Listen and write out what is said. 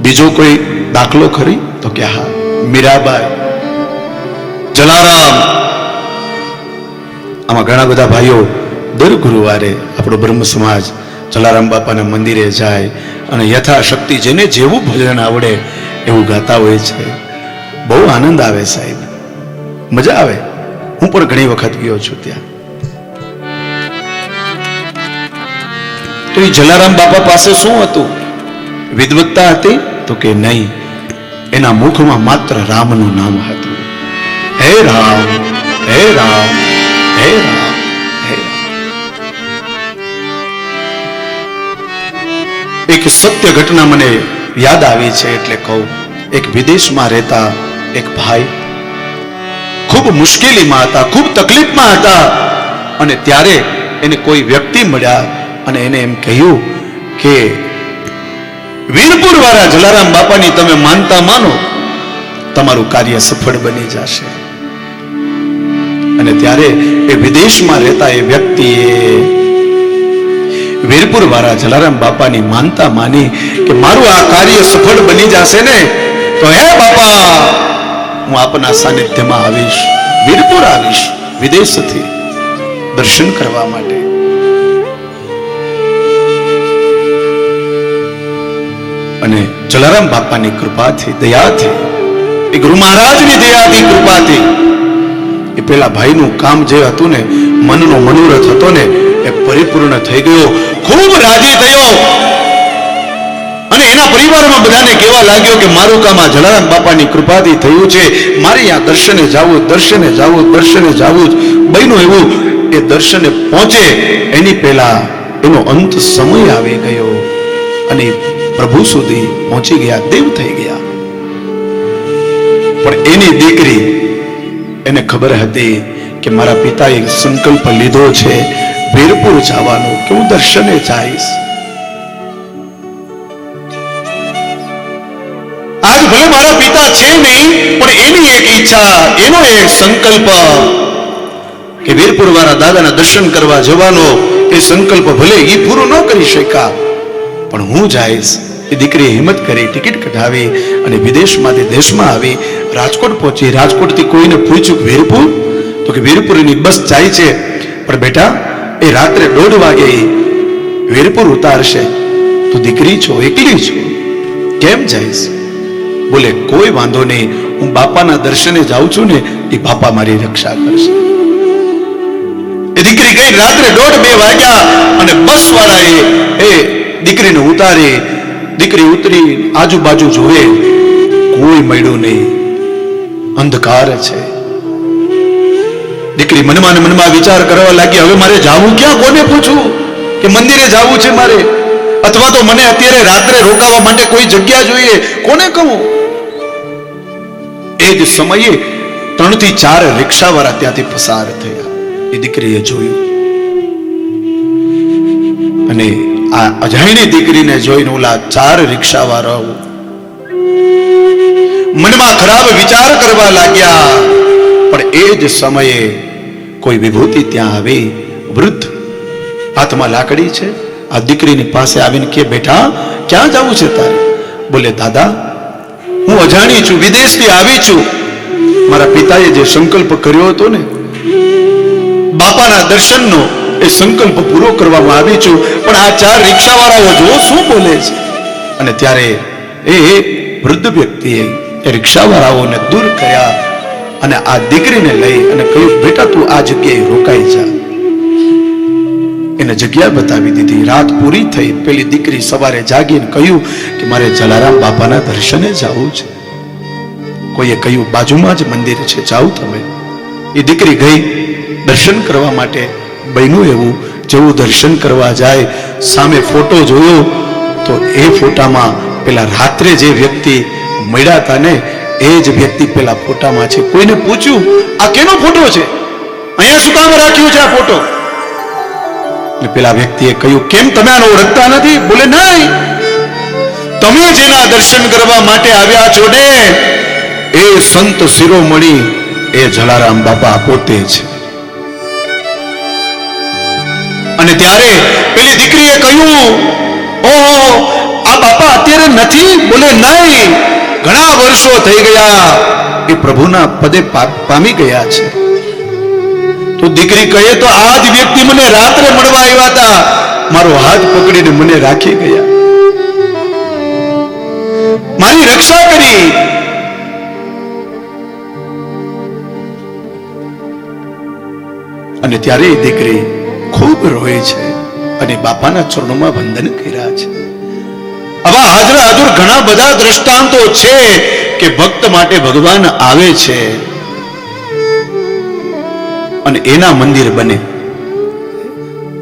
બીજો કોઈ દાખલો ખરી? તો કે હા, મીરાબાઈ, જલારામ. આમાં ઘણા બધા ભાઈઓ દર ગુરુવારે આપણો બ્રહ્મ સમાજ જલારામ બાપાના મંદિરે જાય અને યથાશક્તિ જેને જેવું ભજન આવડે એવું ગાતા હોય છે. બહુ આનંદ આવે સાહેબ. મજા આવે. હું પણ ઘણી વખત ગયો છું ત્યાં. તો એ જલારામ બાપા પાસે શું હતું? વિદવત્તા હતી? તો કે નહીં, એના મુખમાં માત્ર રામનું નામ હતું. હે રામ હે રામ હે રામ એક સત્ય ઘટના મને યાદ આવી છે એટલે કહું, એક વિદેશમાં રહેતા એક ભાઈ ખૂબ મુશ્કેલીમાં હતા, ખૂબ તકલીફમાં હતા. અને ત્યારે એને કોઈ વ્યક્તિ મળ્યા અને એને એમ કહ્યું કે વીરપુર વાળા જલારામ બાપાની તમે માનતા માનો, તમારું કાર્ય સફળ બની જશે. અને ત્યારે એ વિદેશમાં રહેતા એ વ્યક્તિએ વીરપુર વાળા જલારામ બાપાની માનતા માની કે મારું આ કાર્ય સફળ બની જશે ને, તો હે બાપા, હું આપના સાનિધ્યમાં આવીશ, વીરપુર આવીશ વિદેશથી દર્શન કરવા માટે. અને જલારામ બાપાની કૃપાથી, દયાથી, એ ગુરુ મહારાજની દયાથી, કૃપાથી, એ પેલા ભાઈનું કામ જે હતું ને, મનનો મનોરથ હતો ને, એ પરિપૂર્ણ થઈ ગયો. ખૂબ રાજી થયો. અને એના પરિવારમાં બધાને કહેવા લાગ્યો કે મારું કામ આ જલારામ બાપાની કૃપાથી થયું છે. મારે આ દર્શને જાવું દર્શને જાવું દર્શને જાવું જ બન્યું એવું. એ દર્શને પહોંચે, એની પહેલા એનો અંત સમય આવી ગયો. અને પ્રભુ સુધી પહોંચી ગયા, દેવ થઈ ગયા. પણ એની દીકરી, એને ખબર હતી કે મારા પિતાએ સંકલ્પ લીધો છે, વીરપુર જવાનો, કે હું દર્શને જઈશ. આજ ભલે મારા પિતા છે નહીં, પણ એની એક ઈચ્છા, એનો એક સંકલ્પ કે વીરપુર વાળા દાદાના દર્શન કરવા જવાનો, એ સંકલ્પ ભલે એ પૂરો ન કરી શક્યા પણ હું જઈશ. એ દીકરીએ હિંમત કરી ટિકિટ કઢાવી અને વિદેશમાંથી દેશમાં આવી રાજકોટ પહોંચી. રાજકોટથી કોઈને પૂછ્યું વીરપુર? તો કે, વીરપુરની બસ જાય છે. પણ બેટા, એ રાત્રે દોઢ વાગે વીરપુર ઉતારશે. તું દીકરી છો, એકલી છો. કેમ જઈશ? બોલે, કોઈ વાંધો નહીં. હું બાપાના દર્શને જાઉં છું ને, એ બાપા મારી રક્ષા કરશે. એ દીકરી ગઈ રાત્રે દોઢ બે વાગ્યા અને બસ વાળાએ એ દીકરીને ઉતારે, દીકરી ઉતરી આજુબાજુ જોવે, કોઈ મળ્યું નહીં. અંધકાર છે. દીકરી મનમાં મનમાં વિચાર કરવા લાગી, હવે મારે જાવું? ક્યાં? કોને પૂછું કે મંદિરે જાવું છે મારે? અથવા તો મને અત્યારે રાત્રે રોકાવા માટે કોઈ જગ્યા જોઈએ? કોને કહું? એ જ સમયે ત્રણથી ચાર રિક્ષાવાળા ત્યાંથી પસાર થયા. એ દીકરીએ જોયું. અને આ અજાણી દીકરીને જોઈને ઓલા ચાર રિક્ષાવાળાઓ મનમાં ખરાબ વિચાર કરવા લાગ્યા. પણ એ જ સમયે કોઈ વિભૂતિ ત્યાં આવી. વૃદ્ધ હાથમાં લાકડી છે. આ દીકરીની પાસે આવીને કે બેટા, ક્યાં જવું છે તારે? બોલે, દાદા, હું અજાણી છું, વિદેશથી આવી છું. મારા પિતાએ જે સંકલ્પ કર્યો હતો ને, બાપાના દર્શનનો એ સંકલ્પ પૂરો કરવામાં આવી છું. પણ આ ચાર રિક્ષાવાળાઓ જુઓ, શું બોલે છે? અને ત્યારે એ વૃદ્ધ વ્યક્તિએ એ રિક્ષાવાળાઓને દૂર કર્યા અને આ દીકરીને લઈ અને કહ્યું, બેટા, તું આ જગ્યાએ રોકાઈ જા. એને જગ્યા બતાવી દીધી. રાત પૂરી થઈ. પેલી દીકરી સવારે જાગીને કહ્યું કે, મારે જલારામ બાપાના દર્શને જવું છે. કોઈએ કહ્યું, બાજુમાં જ મંદિર છે, જાઓ તમે. એ દીકરી ગઈ દર્શન કરવા માટે બન્યું એવું જેવું દર્શન કરવા જાય, સામે ફોટો જોયો, તો એ ફોટામાં પેલા રાત્રે જે વ્યક્તિ મળ્યા હતા ને, એ જ વ્યક્તિ પેલા ફોટામાં છે. કોઈને પૂછ્યું, આ કેનો ફોટો છે? અહીંયા શું કામ રાખ્યો છે આ ફોટો? ને પેલા વ્યક્તિએ કહ્યું, કેમ તમે આને ઓળખતા નથી? બોલે, નહીં. તમે જેના દર્શન કરવા માટે આવ્યા છો ને. એ સંત શિરોમણી એ જલારામ બાપા પોતે છે અને ત્યારે પેલી દીકરીએ કહ્યું, ઓહો, આ બાપા અત્યારે નથી? બોલે, નહીં, ઘણા વર્ષો થઈ ગયા એ પ્રભુના પદે પામી ગયા છે. તો દીકરી કહે, તો આ જ વ્યક્તિ મને રાત્રે મળવા આવ્યા હતા. મારો હાથ પકડીને મને રાખી ગયા. મારી રક્ષા કરી. અને ત્યારે દીકરી ખૂબ રોએ છે અને બાપાના ચરણોમાં વંદન કર્યા છે. આવા હાજરા હાજર ઘણા બધા દ્રષ્ટાંતો છે કે ભક્ત માટે ભગવાન આવે છે. અને એના મંદિર બને.